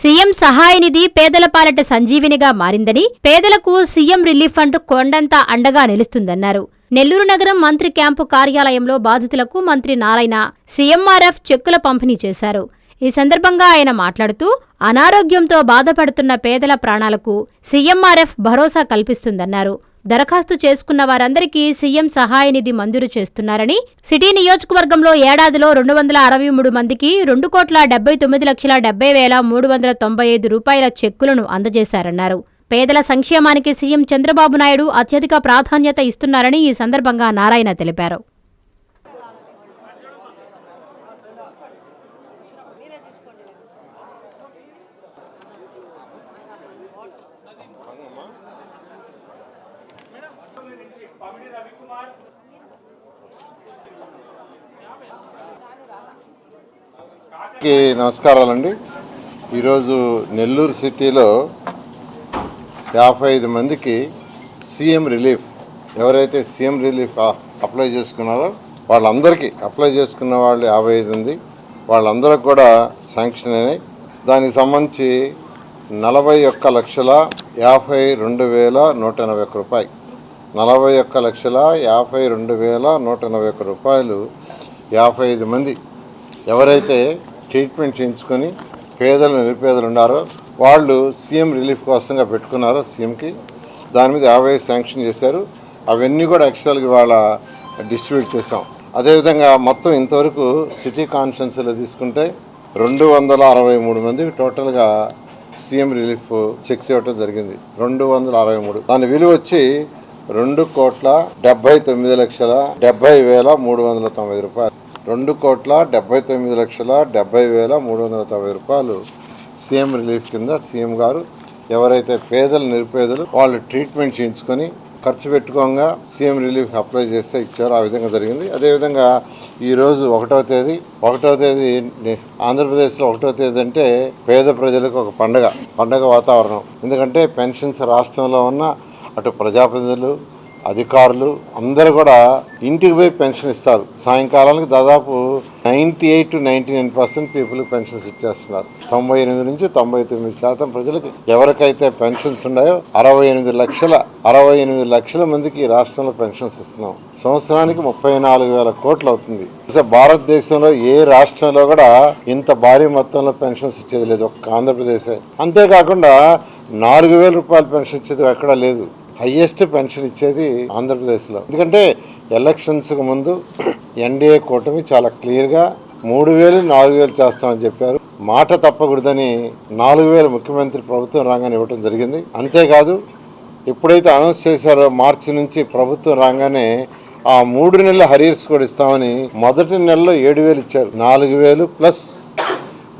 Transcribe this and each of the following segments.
CM సహాయ నిధి పేదల పాలట సంజీవినిగా మారిందని పేదలకు సీఎం రిలీఫ్ ఫండ్ కొండంత అండగా నిలుస్తుందన్నారు. నెల్లూరు నగరం మంత్రి క్యాంపు కార్యాలయంలో బాధితులకు మంత్రి నారాయణ సీఎంఆర్ఎఫ్ చెక్కుల పంపిణీ చేశారు. ఈ సందర్భంగా ఆయన మాట్లాడుతూ అనారోగ్యంతో బాధపడుతున్న పేదల ప్రాణాలకు సీఎంఆర్ఎఫ్ భరోసా కల్పిస్తుందన్నారు. దరఖాస్తు చేసుకున్న వారందరికీ సీఎం సహాయ నిధి మంజూరు చేస్తున్నారని సిటీ నియోజకవర్గంలో ఏడాదిలో రెండు వందల అరవై మూడు మందికి రెండు కోట్ల డెబ్బై తొమ్మిది లక్షల డెబ్బై వేల మూడు వందల తొంభై ఐదు రూపాయల చెక్కులను అందజేశారన్నారు. పేదల సంక్షేమానికి సీఎం చంద్రబాబు నాయుడు అత్యధిక ప్రాధాన్యత ఇస్తున్నారని ఈ సందర్భంగా నారాయణ తెలిపారు. కి నమస్కారాలండి. ఈరోజు నెల్లూరు సిటీలో యాభై ఐదు మందికి సీఎం రిలీఫ్ ఎవరైతే సీఎం రిలీఫ్ అప్లై చేసుకున్నారో వాళ్ళందరికీ అప్లై చేసుకున్న వాళ్ళు యాభై ఐదు మంది వాళ్ళందరికి కూడా శాంక్షన్ అయినాయి. దానికి సంబంధించి నలభై ఒక్క లక్షల యాభై రెండు వేల నూట ఎనభై ఒక్క రూపాయలు నలభై ఒక్క లక్షల యాభై రెండు వేల నూట ఎనభై ఒక్క రూపాయలు యాభై ఐదు మంది ఎవరైతే ట్రీట్మెంట్ చేయించుకొని పేదలు నిరుపేదలు ఉన్నారో వాళ్ళు సీఎం రిలీఫ్ కోసంగా పెట్టుకున్నారో సీఎంకి దాని మీద యాభై శాంక్షన్ చేశారు. అవన్నీ కూడా యాక్చువల్గా ఇవాళ డిస్ట్రిబ్యూట్ చేసాం అదేవిధంగా మొత్తం ఇంతవరకు సిటీ కాన్ఫరెన్స్లో తీసుకుంటే రెండు వందల అరవై మూడు మందికి టోటల్గా సీఎం రిలీఫ్ చెక్స్ ఇవ్వటం జరిగింది. రెండు వందల అరవై మూడు. దాని విలువ వచ్చి రెండు కోట్ల డెబ్బై తొమ్మిది లక్షల డెబ్బై వేల మూడు వందల తొంభై రూపాయలు. రెండు కోట్ల డెబ్బై తొమ్మిది లక్షల డెబ్బై వేల మూడు వందల తొంభై రూపాయలు. సీఎం రిలీఫ్ కింద సీఎం గారు ఎవరైతే పేదలు నిరుపేదలు వాళ్ళు ట్రీట్మెంట్ చేయించుకొని ఖర్చు పెట్టుకోగా సీఎం రిలీఫ్ అప్లై చేస్తే ఇచ్చారు. ఆ విధంగా జరిగింది. అదేవిధంగా ఈరోజు ఒకటో తేదీ ఒకటో తేదీ ఆంధ్రప్రదేశ్లో ఒకటో తేదీ అంటే పేద ప్రజలకు ఒక పండగ పండగ వాతావరణం. ఎందుకంటే పెన్షన్స్ రాష్ట్రంలో ఉన్న అటు ప్రజాప్రతినిధులు అధికారులు అందరూ కూడా ఇంటికి పోయి పెన్షన్ ఇస్తారు. సాయంకాలానికి దాదాపు ninety eight to ninety nine percent people pensions ఇచ్చేస్తున్నారు. తొంభై ఎనిమిది నుంచి తొంభై తొమ్మిది శాతం ప్రజలకు ఎవరికైతే పెన్షన్స్ ఉన్నాయో అరవై ఎనిమిది లక్షల అరవై ఎనిమిది లక్షల మందికి రాష్ట్రంలో పెన్షన్స్ ఇస్తున్నాం. సంవత్సరానికి ముప్పై నాలుగు వేల కోట్లు అవుతుంది. అసలు భారతదేశంలో ఏ రాష్ట్రంలో కూడా ఇంత భారీ మొత్తంలో పెన్షన్స్ ఇచ్చేది లేదు. ఒక్క ఆంధ్రప్రదేశే. అంతేకాకుండా నాలుగు వేల రూపాయల పెన్షన్ ఇచ్చేది ఎక్కడా లేదు. హయ్యెస్ట్ పెన్షన్ ఇచ్చేది ఆంధ్రప్రదేశ్లో. ఎందుకంటే ఎలక్షన్స్కి ముందు ఎన్డీఏ కూటమి చాలా క్లియర్గా మూడు వేలు నాలుగు వేలు చేస్తామని చెప్పారు. మాట తప్పకూడదని నాలుగు వేలు ముఖ్యమంత్రి ప్రభుత్వం రాగానే ఇవ్వటం జరిగింది. అంతేకాదు ఎప్పుడైతే అనౌన్స్ చేశారో మార్చి నుంచి ప్రభుత్వం రాగానే ఆ మూడు నెలల హరియర్స్ కూడా ఇస్తామని మొదటి నెలలో ఏడు వేలు ఇచ్చారు. నాలుగు వేలు ప్లస్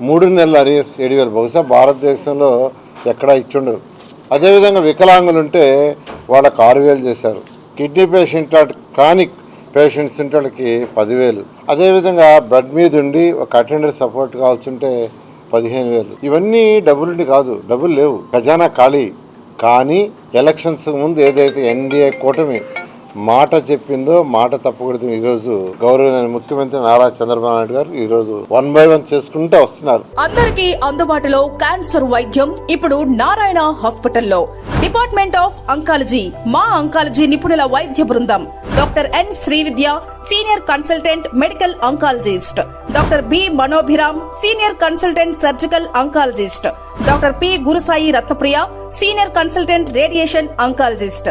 మూడు నెలల అరియర్స్ ఏడు వేలు. బహుశా భారతదేశంలో ఎక్కడా ఇచ్చుండరు. అదేవిధంగా వికలాంగులు ఉంటే వాళ్ళకి ఆరు వేలు చేశారు. కిడ్నీ పేషెంట్ క్రానిక్ పేషెంట్స్ ఉంటే వాళ్ళకి పదివేలు. అదేవిధంగా బెడ్ మీద ఉండి ఒక అటెండర్ సపోర్ట్ కావాల్సి ఉంటే పదిహేను వేలు. ఇవన్నీ డబ్బులుండి కాదు డబ్బులు లేవు. ఖజానా ఖాళీ. కానీ ఎలక్షన్స్ ముందు ఏదైతే ఎన్డీఏ కూటమి మాట చెప్పిందో మాట తప్పకూడదు ఈరోజు గౌరవనీయ ముఖ్యమంత్రి నారా చంద్రబాబు నాయుడు గారు ఈరోజు వన్ బై వన్ చేసుకుంటూ వస్తున్నారు. అందరికీ అందుబాటులో క్యాన్సర్ వైద్యం ఇప్పుడు నారాయణ హాస్పిటల్లో. డిపార్ట్మెంట్ ఆఫ్ అంకాలజీ మా అంకాలజీ నిపుణుల వైద్య బృందం. Doctor N Srividya senior consultant medical oncologist. Doctor B Manobhiram senior consultant surgical oncologist. Doctor P Gurusai Ratnapriya senior consultant radiation oncologist.